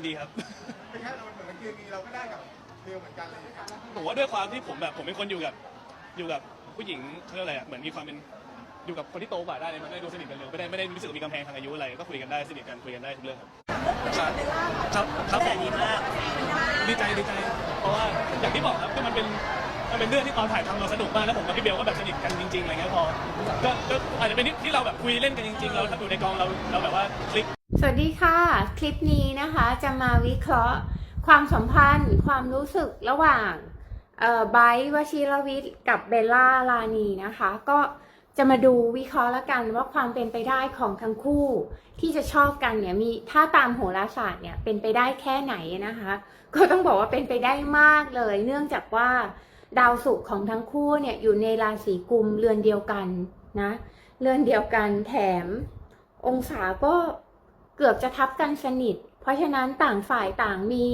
ยินดีครับเป็นแค่เราเหมือนเคมีเราก็ได้กับเบลเหมือนกันเลยครับผมว่าด้วยความที่ผมแบบผมเป็นคนอยู่กับอยู่กับผู้หญิงเขาเรียกอะไรอะเหมือนมีความเป็นอยู่กับคนที่โตกว่าได้เลยมันไม่ได้ดูสนิทกันเลยไม่ได้ไม่ได้รู้สึกว่ามีกำแพงทางอายุอะไรก็คุยกันได้สนิทกันคุยกันได้ทุกเรื่องครับครับครับผมดีมากดีใจดีใจ เพราะว่าอย่างที่บอกครับคือมันเป็น มันเป็นเรื่องที่ตอนถ่ายทำเราสนุกมากแล้วผมกับพี่เบลก็แบบสนิทกันจริงๆอะไรเงี้ยพอก็ก็อาจจะเป็นที่ที่เราแบบคุยเล่นกันจริงๆเราถ้าอยู่ในกองเราเราแบบว่าคลิก สวัสดีค่ะ คลิปนี้นะคะจะมาวิเคราะห์ความสัมพันธ์ ความรู้สึกระหว่างเอ่อไบร์ทวชิรวิทย์กับเบลล่าลานีนะคะ ก็จะมาดูวิเคราะห์แล้วกันว่าความเป็นไปได้ของทั้งคู่ ที่จะชอบกันเนี่ยมีถ้าตามโหราศาสตร์เนี่ยเป็นไปได้แค่ไหนนะคะ ก็ต้องบอกว่าเป็นไปได้มากเลย เนื่องจากว่า ดาวศุกร์ของทั้งคู่เนี่ยอยู่ในราศีกุมเรือนเดียวกันนะเรือนเดียวกันแถม องศาก็เกือบจะทับกันสนิท เพราะฉะนั้นต่างฝ่ายต่างมี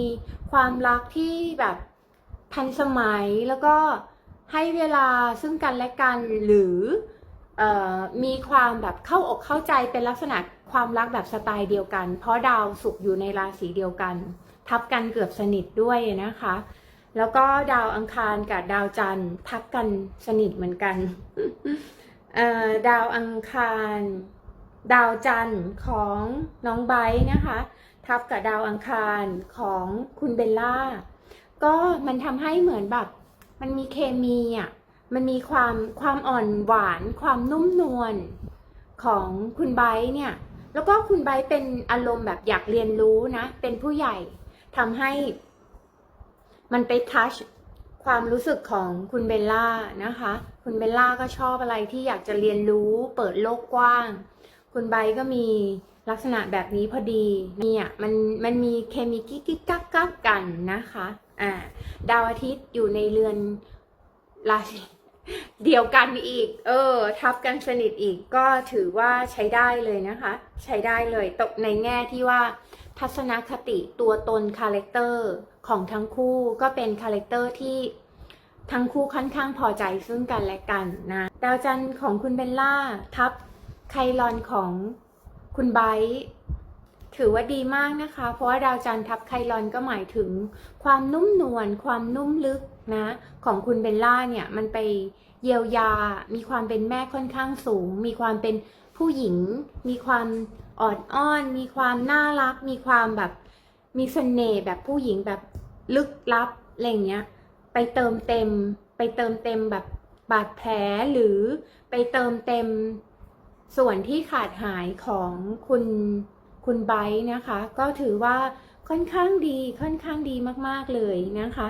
ความรักที่แบบทันสมัยแล้วก็ให้เวลาซึ่งกันและกันหรือออมีความแบบเข้าอกเข้าใจเป็นลักษณะความรักแบบสไตล์เดียวกัน เพราะดาวสุกร์อยู่ในราศีเดียวกัน ทับกันเกือบสนิทด้วยนะคะ แล้วก็ดาวอังคารกับดาวจันทร์ทับกันสนิทเหมือนกันเอ่อดาวอังคาร ดาวจันทร์ของน้องไบร์นะคะ ทับกับดาวอังคารของคุณเบลล่า ก็มันทำให้เหมือนแบบ มันมีเคมีอะมันมีความความอ่อนหวานความนุ่มนวลของคุณไบร์เนี่ย แล้วก็คุณไบร์เป็นอารมณ์แบบอยากเรียนรู้นะ เป็นผู้ใหญ่ทำให้ มันไปทัชความรู้สึกของคุณเบลล่านะคะ คุณเบลล่าก็ชอบอะไรที่อยากจะเรียนรู้เปิดโลกกว้าง คุณไบก็มีลักษณะแบบนี้พอดีเนี่ยมันมันมีเคมีกิ๊กกิ๊กกักกักกันนะคะอ่าดาวอาทิตย์อยู่ในเรือนราศี เดียวกันอีก เออ ทับกันสนิทอีกก็ถือว่าใช้ได้เลยนะคะ ใช้ได้เลยตกในแง่ที่ว่า ทัศนคติตัวตนคาแรคเตอร์ของทั้งคู่ก็เป็นคาแรคเตอร์ที่ทั้งคู่ค่อนข้างพอใจซึ่งกันและกันนะดาวจันทร์ของคุณเบลล่าทับไคลอนของคุณไบร์ ถือว่าดีมากนะคะ เพราะว่าดาวจันทร์ทับไคลอนก็หมายถึงความนุ่มนวลความนุ่มลึกนะ ของคุณเบลล่าเนี่ยมันไปเยียวยา มีความเป็นแม่ค่อนข้างสูง มีความเป็นผู้หญิง มีความอ่อนอ้อน มีความน่ารัก มีความแบบมีเสน่ห์แบบผู้หญิงแบบลึกลับอะไรเงี้ยไปเติมเต็ม ไปเติมเต็มแบบบาดแผลหรือไปเติมเต็มส่วนที่ขาดหายของคุณ คุณไบร์นะคะ ก็ถือว่าค่อนข้างดีค่อนข้างดีมากๆเลยนะคะ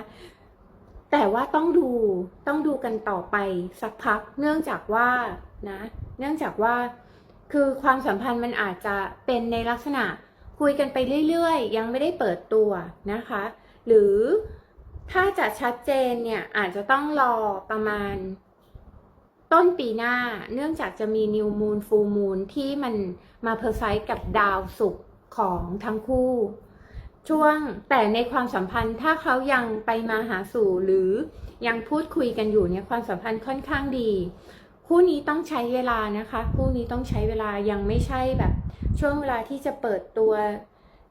แต่ว่าต้องดูต้องดูกันต่อไปสักพักเนื่องจากว่านะเนื่องจากว่าคือความสัมพันธ์มันอาจจะเป็นในลักษณะคุยกันไปเรื่อยๆ ยังไม่ได้เปิดตัวนะคะ หรือถ้าจะชัดเจนเนี่ยอาจจะต้องรอประมาณ ต้นปีหน้าเนื่องจากจะมีนิวมูนฟูมูนที่มันมาเพอร์ไซส์กับดาวศุกร์ของทั้งคู่ ช่วงแต่ในความสัมพันธ์ถ้าเขายังไปมาหาสู่หรือยังพูดคุยกันอยู่เนี่ยความสัมพันธ์ค่อนข้างดี คู่นี้ต้องใช้เวลานะคะ คู่นี้ต้องใช้เวลายังไม่ใช่แบบ ช่วงเวลาที่จะเปิดตัว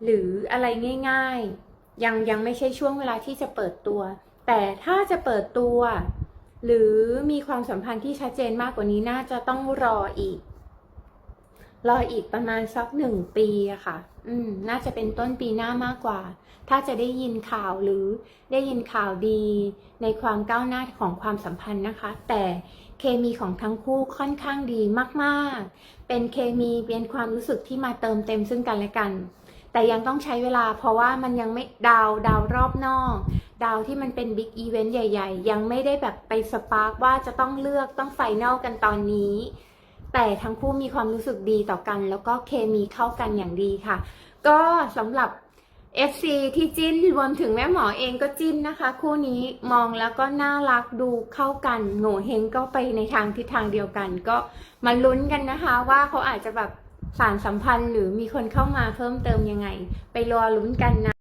หรืออะไรง่าย ๆ ยังยังไม่ใช่ช่วงเวลาที่จะเปิดตัว แต่ถ้าจะเปิดตัว หรือมีความสัมพันธ์ที่ชัดเจนมากกว่านี้น่าจะต้องรออีก รออีกประมาณสักหนึ่งปีอะค่ะ อืม น่าจะเป็นต้นปีหน้ามากกว่า ถ้าจะได้ยินข่าวหรือได้ยินข่าวดีในความก้าวหน้าของความสัมพันธ์นะคะ แต่เคมีของทั้งคู่ค่อนข้างดีมากๆ เป็นเคมีเป็นความรู้สึกที่มาเติมเต็มซึ่งกันและกัน แต่ยังต้องใช้เวลาเพราะว่ามันยังไม่ดาวดาวรอบนอก ดาวที่มันเป็นบิ๊กอีเวนต์ใหญ่ ๆ ยังไม่ได้แบบไปสปาร์กว่าจะต้องเลือกต้องไฟแนลกันตอนนี้ แต่ทั้งคู่มีความรู้สึกดีต่อกัน แล้วก็เคมีเข้ากันอย่างดีค่ะ ก็สำหรับ FC ที่จิ้นรวมถึงแม่หมอเองก็จิ้นนะคะ คู่นี้มองแล้วก็น่ารักดูเข้ากันโง่เฮงก็ไปในทางทิศทางเดียวกัน ก็มาลุ้นกันนะคะว่าเขาอาจจะแบบสารสัมพันธ์หรือมีคนเข้ามาเพิ่มเติมยังไง ไปรอลุ้นกันนะ